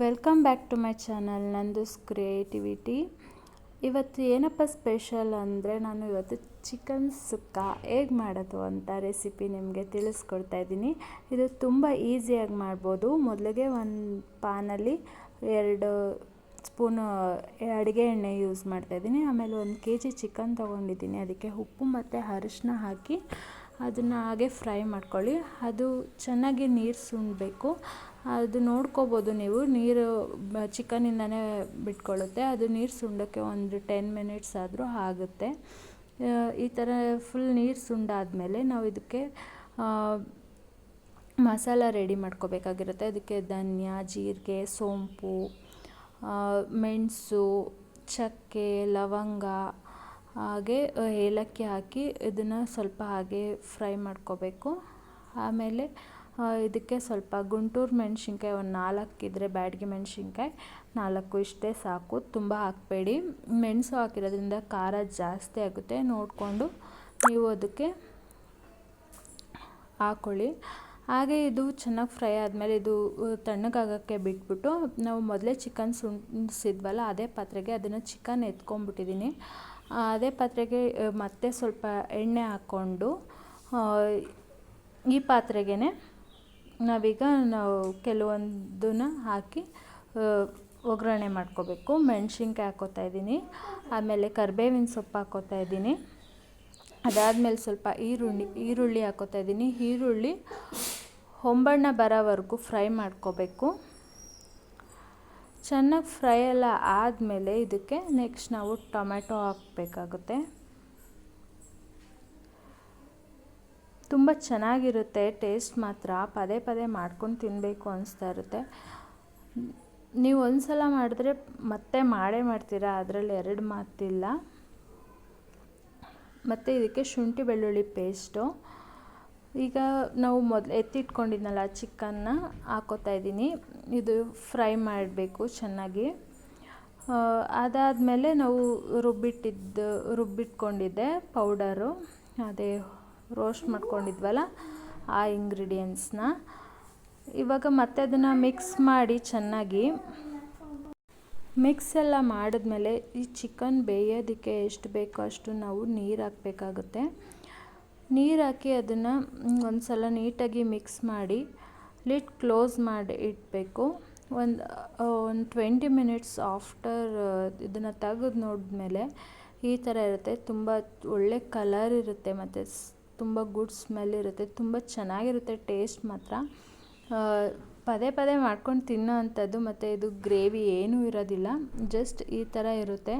Welcome back to my channel Nandu's creativity ಇವತ್ತು ಏನಪ್ಪ special ಅಂದರೆ ನಾನು ಇವತ್ತು ಚಿಕನ್ ಸುಕ್ಕ ಹೇಗೆ ಮಾಡೋದು ಅಂತ ರೆಸಿಪಿ ನಿಮಗೆ ತಿಳಿಸ್ಕೊಡ್ತಾ ಇದ್ದೀನಿ. ಇದು ತುಂಬ ಈಸಿಯಾಗಿ ಮಾಡ್ಬೋದು. ಮೊದಲಿಗೆ ಒಂದು ಪಾನಲ್ಲಿ ಎರಡು ಸ್ಪೂನು ಅಡುಗೆ ಎಣ್ಣೆ ಯೂಸ್ ಮಾಡ್ತಾಯಿದ್ದೀನಿ ಆಮೇಲೆ ಒಂದು ಕೆ ಜಿ ಚಿಕನ್ ತೊಗೊಂಡಿದ್ದೀನಿ. ಅದಕ್ಕೆ ಉಪ್ಪು ಮತ್ತು ಅರಿಶಿನ ಹಾಕಿ ಅದನ್ನು ಹಾಗೆ ಫ್ರೈ ಮಾಡ್ಕೊಳ್ಳಿ. ಅದು ಚೆನ್ನಾಗಿ ನೀರು ಸುಂಡಬೇಕು ಅದು ನೋಡ್ಕೋಬೋದು ನೀವು. ನೀರು ಚಿಕನಿಂದನೇ ಬಿಟ್ಕೊಳ್ಳುತ್ತೆ. ಅದು ನೀರು ಸುಂಡೋಕ್ಕೆ ಒಂದು ಟೆನ್ ಮಿನಿಟ್ಸ್ ಆದರೂ ಆಗುತ್ತೆ. ಈ ಥರ ಫುಲ್ ನೀರು ಸುಂಡಾದಮೇಲೆ ನಾವು ಇದಕ್ಕೆ ಮಸಾಲ ರೆಡಿ ಮಾಡ್ಕೋಬೇಕಾಗಿರುತ್ತೆ. ಅದಕ್ಕೆ ಧನ್ಯ, ಜೀರಿಗೆ, ಸೋಂಪು ಮೆಣಸು, ಚಕ್ಕೆ, ಲವಂಗ, ಹಾಗೆ ಏಲಕ್ಕಿ ಹಾಕಿ ಇದನ್ನು ಸ್ವಲ್ಪ ಹಾಗೆ ಫ್ರೈ ಮಾಡ್ಕೋಬೇಕು. ಆಮೇಲೆ ಇದಕ್ಕೆ ಸ್ವಲ್ಪ ಗುಂಟೂರು ಮೆಣಸಿನ್ಕಾಯಿ ಒಂದು ನಾಲ್ಕು ಇದ್ದರೆ ಬ್ಯಾಡಗಿ ಮೆಣಸಿನ್ಕಾಯಿ. ನಾಲ್ಕು ಇಷ್ಟೇ ಸಾಕು. ತುಂಬ ಹಾಕಬೇಡಿ. ಮೆಣಸು ಹಾಕಿರೋದ್ರಿಂದ ಖಾರ ಜಾಸ್ತಿ ಆಗುತ್ತೆ. ನೋಡಿಕೊಂಡು ನೀವು ಅದಕ್ಕೆ ಹಾಕ್ಕೊಳ್ಳಿ ಹಾಗೆ ಇದು ಚೆನ್ನಾಗಿ ಫ್ರೈ ಆದಮೇಲೆ ಇದು ತಣ್ಣಗಾಗೋಕ್ಕೆ ಬಿಟ್ಬಿಟ್ಟು ನಾವು ಮೊದಲೇ ಚಿಕನ್ ಸುಣ್ಸಿದ್ವಲ್ಲ, ಅದೇ ಪಾತ್ರೆಗೆ ಅದನ್ನು ಚಿಕನ್ ಎತ್ಕೊಂಡ್ಬಿಟ್ಟಿದ್ದೀನಿ ಅದೇ ಪಾತ್ರೆಗೆ ಮತ್ತೆ ಸ್ವಲ್ಪ ಎಣ್ಣೆ ಹಾಕ್ಕೊಂಡು ಈ ಪಾತ್ರೆಗೆ ನಾವೀಗ ನಾವು ಕೆಲವೊಂದನ್ನ ಹಾಕಿ ಒಗ್ಗರಣೆ ಮಾಡ್ಕೋಬೇಕು. ಮೆಣಸಿನ್ಕಾಯಿ ಹಾಕ್ಕೋತಾ ಇದ್ದೀನಿ. ಆಮೇಲೆ ಕರಿಬೇವಿನ ಸೊಪ್ಪು ಹಾಕ್ಕೋತಾ ಇದ್ದೀನಿ. ಅದಾದಮೇಲೆ ಸ್ವಲ್ಪ ಈರುಳ್ಳಿ ಈರುಳ್ಳಿ ಹಾಕ್ಕೋತಾ ಇದ್ದೀನಿ. ಈರುಳ್ಳಿ ಹೊಂಬಣ್ಣ ಬರೋವರೆಗೂ ಫ್ರೈ ಮಾಡ್ಕೋಬೇಕು. ಚೆನ್ನಾಗಿ ಫ್ರೈ ಎಲ್ಲ ಆದಮೇಲೆ ಇದಕ್ಕೆ ನೆಕ್ಸ್ಟ್ ನಾವು ಟೊಮೆಟೊ ಹಾಕಬೇಕಾಗುತ್ತೆ. ತುಂಬ ಚೆನ್ನಾಗಿರುತ್ತೆ, ಟೇಸ್ಟ್ ಮಾತ್ರ. ಪದೇ ಪದೇ ಮಾಡ್ಕೊಂಡು ತಿನ್ನಬೇಕು ಅನಿಸ್ತಾ ಇರುತ್ತೆ. ನೀವು ಒಂದು ಸಲ ಮಾಡಿದ್ರೆ ಮತ್ತೆ ಮಾಡೇ ಮಾಡ್ತೀರಾ? ಅದರಲ್ಲಿ ಎರಡು ಮಾತಿಲ್ಲ. ಮತ್ತು ಇದಕ್ಕೆ ಶುಂಠಿ ಬೆಳ್ಳುಳ್ಳಿ ಪೇಸ್ಟು ಈಗ ನಾವು ಮೊದಲು ಎತ್ತಿಟ್ಕೊಂಡಿದ್ನಲ್ಲ ಚಿಕನ್ನ, ಹಾಕೋತಾ ಇದ್ದೀನಿ. ಇದು ಫ್ರೈ ಮಾಡಬೇಕು ಚೆನ್ನಾಗಿ. ಅದಾದಮೇಲೆ ನಾವು ರುಬ್ಬಿಟ್ಟಿದ್ದು, ರುಬ್ಬಿಟ್ಕೊಂಡಿದ್ದೆ ಪೌಡರು. ಅದೇ ರೋಸ್ಟ್ ಮಾಡ್ಕೊಂಡಿದ್ವಲ್ಲ ಆ ಇಂಗ್ರೀಡಿಯೆಂಟ್ಸ್ನ. ಇವಾಗ ಮತ್ತೆ ಅದನ್ನು ಮಿಕ್ಸ್ ಮಾಡಿ ಚೆನ್ನಾಗಿ ಮಿಕ್ಸ್ ಎಲ್ಲ ಮಾಡಿದ್ಮೇಲೆ ಈ ಚಿಕನ್ ಬೇಯೋದಕ್ಕೆ ಎಷ್ಟು ಬೇಕೋ ಅಷ್ಟು ನಾವು ನೀರು ಹಾಕಬೇಕಾಗುತ್ತೆ. ನೀರು ಹಾಕಿ ಅದನ್ನು ಒಂದು ಸಲ ನೀಟಾಗಿ ಮಿಕ್ಸ್ ಮಾಡಿ ಲಿಡ್ ಕ್ಲೋಸ್ ಮಾಡಿ ಇಡಬೇಕು. ಒಂದು ಒಂದು ಟ್ವೆಂಟಿ ಮಿನಿಟ್ಸ್ ಆಫ್ಟರ್ ಇದನ್ನು ತೆಗೆದು ನೋಡಿದ್ಮೇಲೆ ಈ ಥರ ಇರುತ್ತೆ. ತುಂಬ ಒಳ್ಳೆ ಕಲರ್ ಇರುತ್ತೆ ಮತ್ತು ತುಂಬ ಗುಡ್ ಸ್ಮೆಲ್ ಇರುತ್ತೆ, ತುಂಬ ಚೆನ್ನಾಗಿರುತ್ತೆ ಟೇಸ್ಟ್ ಮಾತ್ರ. ಪದೇ ಪದೇ ಮಾಡ್ಕೊಂಡು ತಿನ್ನೋ ಅಂಥದ್ದು ಮತ್ತು ಇದು ಗ್ರೇವಿ ಏನೂ ಇರೋದಿಲ್ಲ, ಜಸ್ಟ್ ಈ ಥರ ಇರುತ್ತೆ.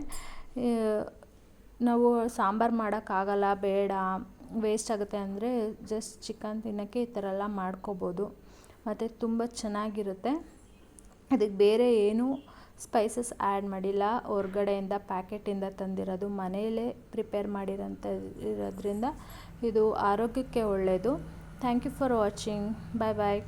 ನಾವು ಸಾಂಬಾರು ಮಾಡೋಕ್ಕಾಗಲ್ಲ ಬೇಡ ವೇಸ್ಟ್ ಆಗುತ್ತೆ ಅಂದರೆ ಜಸ್ಟ್ ಚಿಕನ್ ತಿನ್ನೋಕ್ಕೆ ಈ ಥರ ಎಲ್ಲ ಮಾಡ್ಕೋಬೋದು. ಮತ್ತು ತುಂಬ ಚೆನ್ನಾಗಿರುತ್ತೆ. ಅದಕ್ಕೆ ಬೇರೆ ಏನೂ ಸ್ಪೈಸಸ್ ಆ್ಯಡ್ ಮಾಡಿಲ್ಲ. ಹೊರ್ಗಡೆಯಿಂದ ಪ್ಯಾಕೆಟಿಂದ ತಂದಿರೋದು. ಮನೆಯಲ್ಲೇ ಪ್ರಿಪೇರ್ ಮಾಡಿರೋಂಥ ಇರೋದ್ರಿಂದ ಇದು ಆರೋಗ್ಯಕ್ಕೆ ಒಳ್ಳೆಯದು thank you for watching bye bye